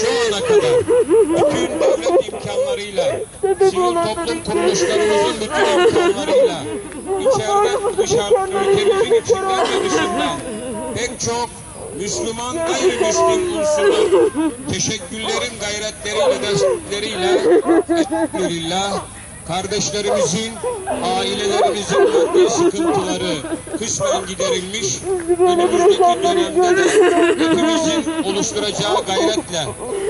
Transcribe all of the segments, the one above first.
şu ana kadar. Bütün devlet imkanlarıyla, sivil toplum kuruluşlarımızın bütün imkanlarıyla, içeride dışarı, ülkemizin içinden ve dışından pek çok Müslüman gayrimüslim unsurun teşekkürlerin gayretleriyle, destekleriyle elhamdülillah kardeşlerimizin, ailelerimizin maddi sıkıntıları kısmen giderilmiş. Önümüzdeki dönemde de hepimizin oluşturacağı gayretle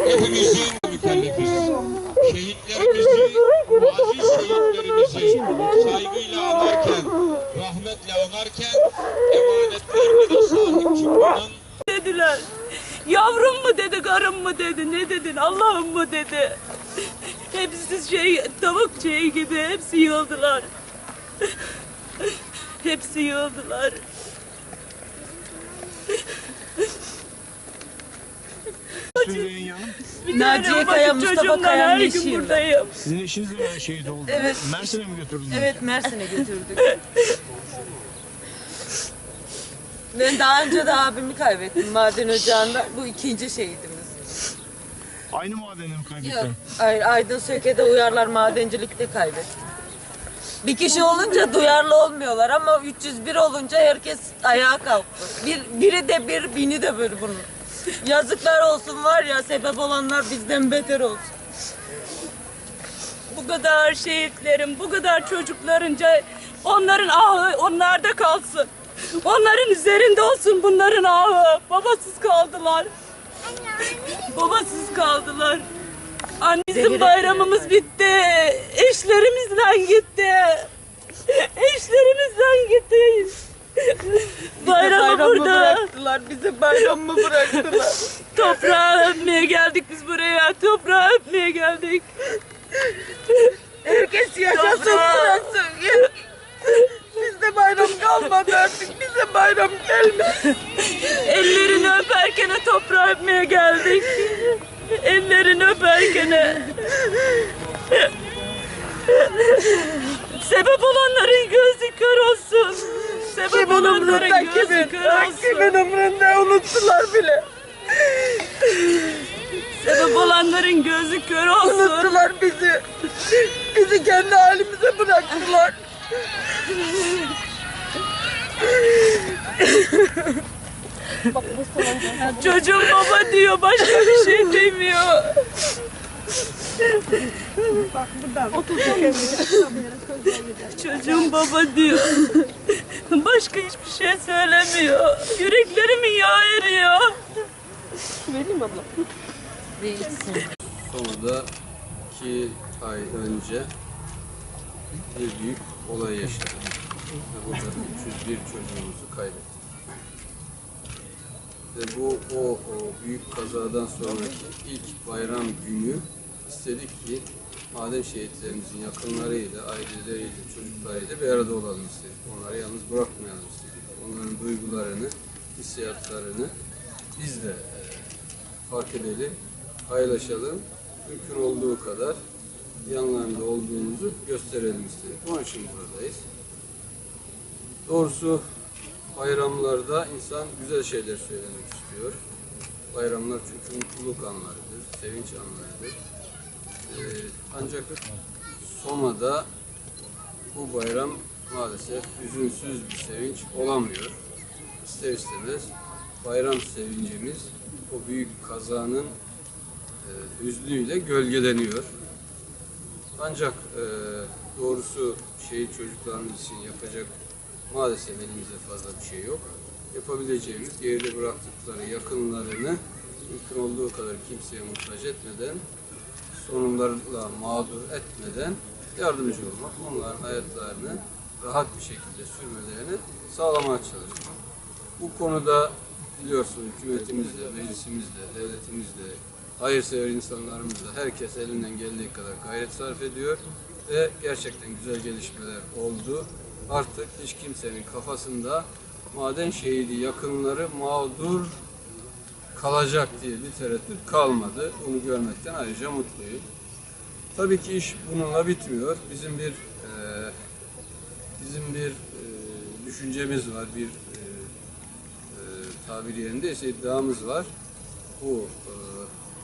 hepimizin mükellefiz. Şehitlerimizi, aziz şehitlerimizi saygıyla anarken, rahmetle anarken emanetlerine de sahip çıkmanın dediler. Yavrum mu dedi, karım mı dedi, ne dedin, Allah'ım mı dedi. Hepsi şey, tavuk şeyi gibi hepsi yığıldılar. hepsi yığıldılar. Söyleyin ya. Bir Naciye tane Kaya, ufacık Mustafa çocuğumdan Kaya'nın her gün buradayım. Sizin eşiniz de şehit oldu. Evet. Mersin'e mi götürdünüz? Evet Mersin'e götürdük. ben daha önce de abimi kaybettim maden ocağında. Bu ikinci şehidimiz. Aynı madeni mi Yok. kaybettin? Ay- Aydın Söke'de uyarlar madencilikte kaybettim. Bir kişi olunca duyarlı olmuyorlar ama 301 olunca herkes ayağa kalktı. Bir, biri de bir, bini de bir bunun. Yazıklar olsun var ya sebep olanlar bizden beter olsun. Bu kadar şehitlerin, bu kadar çocuklarınca onların ahı onlarda kalsın. Onların üzerinde olsun bunların ahı. Babasız kaldılar. Kaldılar. Annemizin bayramımız bitti. Eşlerimizle gitti. Eşlerimizle gitti. Bayramı burada. bıraktılar, bize bayramı bıraktılar. Toprağı öpmeye geldik biz buraya. Toprağı öpmeye geldik. Herkes yaşasın bıraksın. Bizde bayram kalmadı artık, bize bayram gelmedi. Ellerini öperken toprağı öpmeye geldik. Ellerini öperken. Sebep olanların gözü kör olsun. Sebep Kimin olanların gözü kimin? kör olsun. Kimin umrunda unuttular bile. Sebep olanların gözü kör olsun. Unuttular bizi. Bizi kendi halimize bıraktılar. Çocuğum baba diyor başka bir şey demiyor. Çocuğum baba diyor. Başka hiçbir şey söylemiyor. Yüreklerimin yağı eriyor. Sonunda iki ay önce bir büyük olay yaşadık. Ve burada 301 çocuğumuzu kaybettik. Ve bu o, o büyük kazadan sonraki ilk bayram günü istedik ki maden şehitlerimizin yakınlarıyla, aileleriyle, çocuklarıyla bir arada olalım istedik. Onları yalnız bırakmayalım istedik. Onların duygularını, hissiyatlarını biz de e, fark edelim, paylaşalım. Mümkün olduğu kadar yanlarında olduğumuzu gösterelim istedik. Onun için buradayız. Doğrusu bayramlarda insan güzel şeyler söylemek istiyor. Bayramlar çünkü mutluluk anlarıdır, sevinç anlarıdır. Ee, ancak Soma'da bu bayram maalesef üzünsüz bir sevinç olamıyor. İster istemez bayram sevincimiz o büyük kazanın e, hüznüyle gölgeleniyor. Ancak e, doğrusu şehit çocuklarımız için yapacak maalesef elimizde fazla bir şey yok. Yapabileceğimiz geride bıraktıkları yakınlarını mümkün olduğu kadar kimseye muhtaç etmeden, sorunlarla mağdur etmeden yardımcı olmak, onların hayatlarını rahat bir şekilde sürmelerini sağlamaya çalışmak. Bu konuda biliyorsun hükümetimizle, meclisimizle, devletimizle, hayırsever insanlarımızla herkes elinden geldiği kadar gayret sarf ediyor ve gerçekten güzel gelişmeler oldu. Artık hiç kimsenin kafasında maden şehidi yakınları mağdur kalacak diye bir tereddüt kalmadı. Bunu görmekten ayrıca mutluyum. Tabii ki iş bununla bitmiyor. Bizim bir eee, bizim bir eee, düşüncemiz var, bir eee e, tabiri yerindeyse iddiamız var. Bu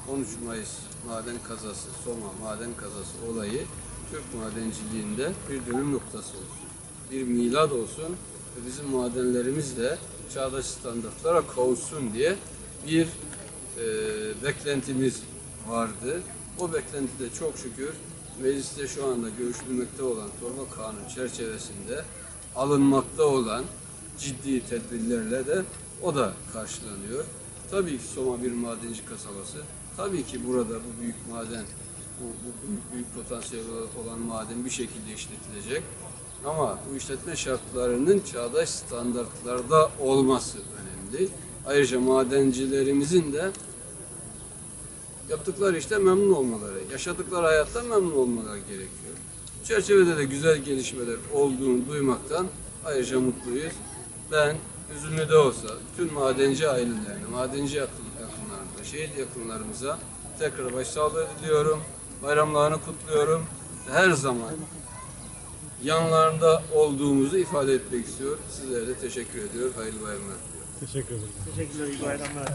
e, 13 Mayıs maden kazası, Soma maden kazası olayı Türk madenciliğinde bir dönüm noktası olsun. Bir milat olsun ve bizim madenlerimiz de çağdaş standartlara kavuşsun diye bir e, beklentimiz vardı. O beklenti de çok şükür mecliste şu anda görüşülmekte olan torba kanun çerçevesinde alınmakta olan ciddi tedbirlerle de o da karşılanıyor. Tabii ki Soma bir madenci kasabası. Tabii ki burada bu büyük maden, bu, bu büyük, büyük potansiyel olan maden bir şekilde işletilecek. Ama bu işletme şartlarının çağdaş standartlarda olması önemli. Ayrıca madencilerimizin de yaptıkları işte memnun olmaları, yaşadıkları hayatta memnun olmaları gerekiyor. Bu çerçevede de güzel gelişmeler olduğunu duymaktan ayrıca mutluyuz. Ben üzünlü de olsa tüm madenci ailelerine, madenci yakın, yakınlarımıza, şehit yakınlarımıza tekrar başsağlığı diliyorum. Bayramlarını kutluyorum. Her zaman yanlarında olduğumuzu ifade etmek istiyor. Sizlere de teşekkür ediyor. Hayırlı bayramlar diliyorum. Teşekkür ederim. Teşekkürler, iyi bayramlar.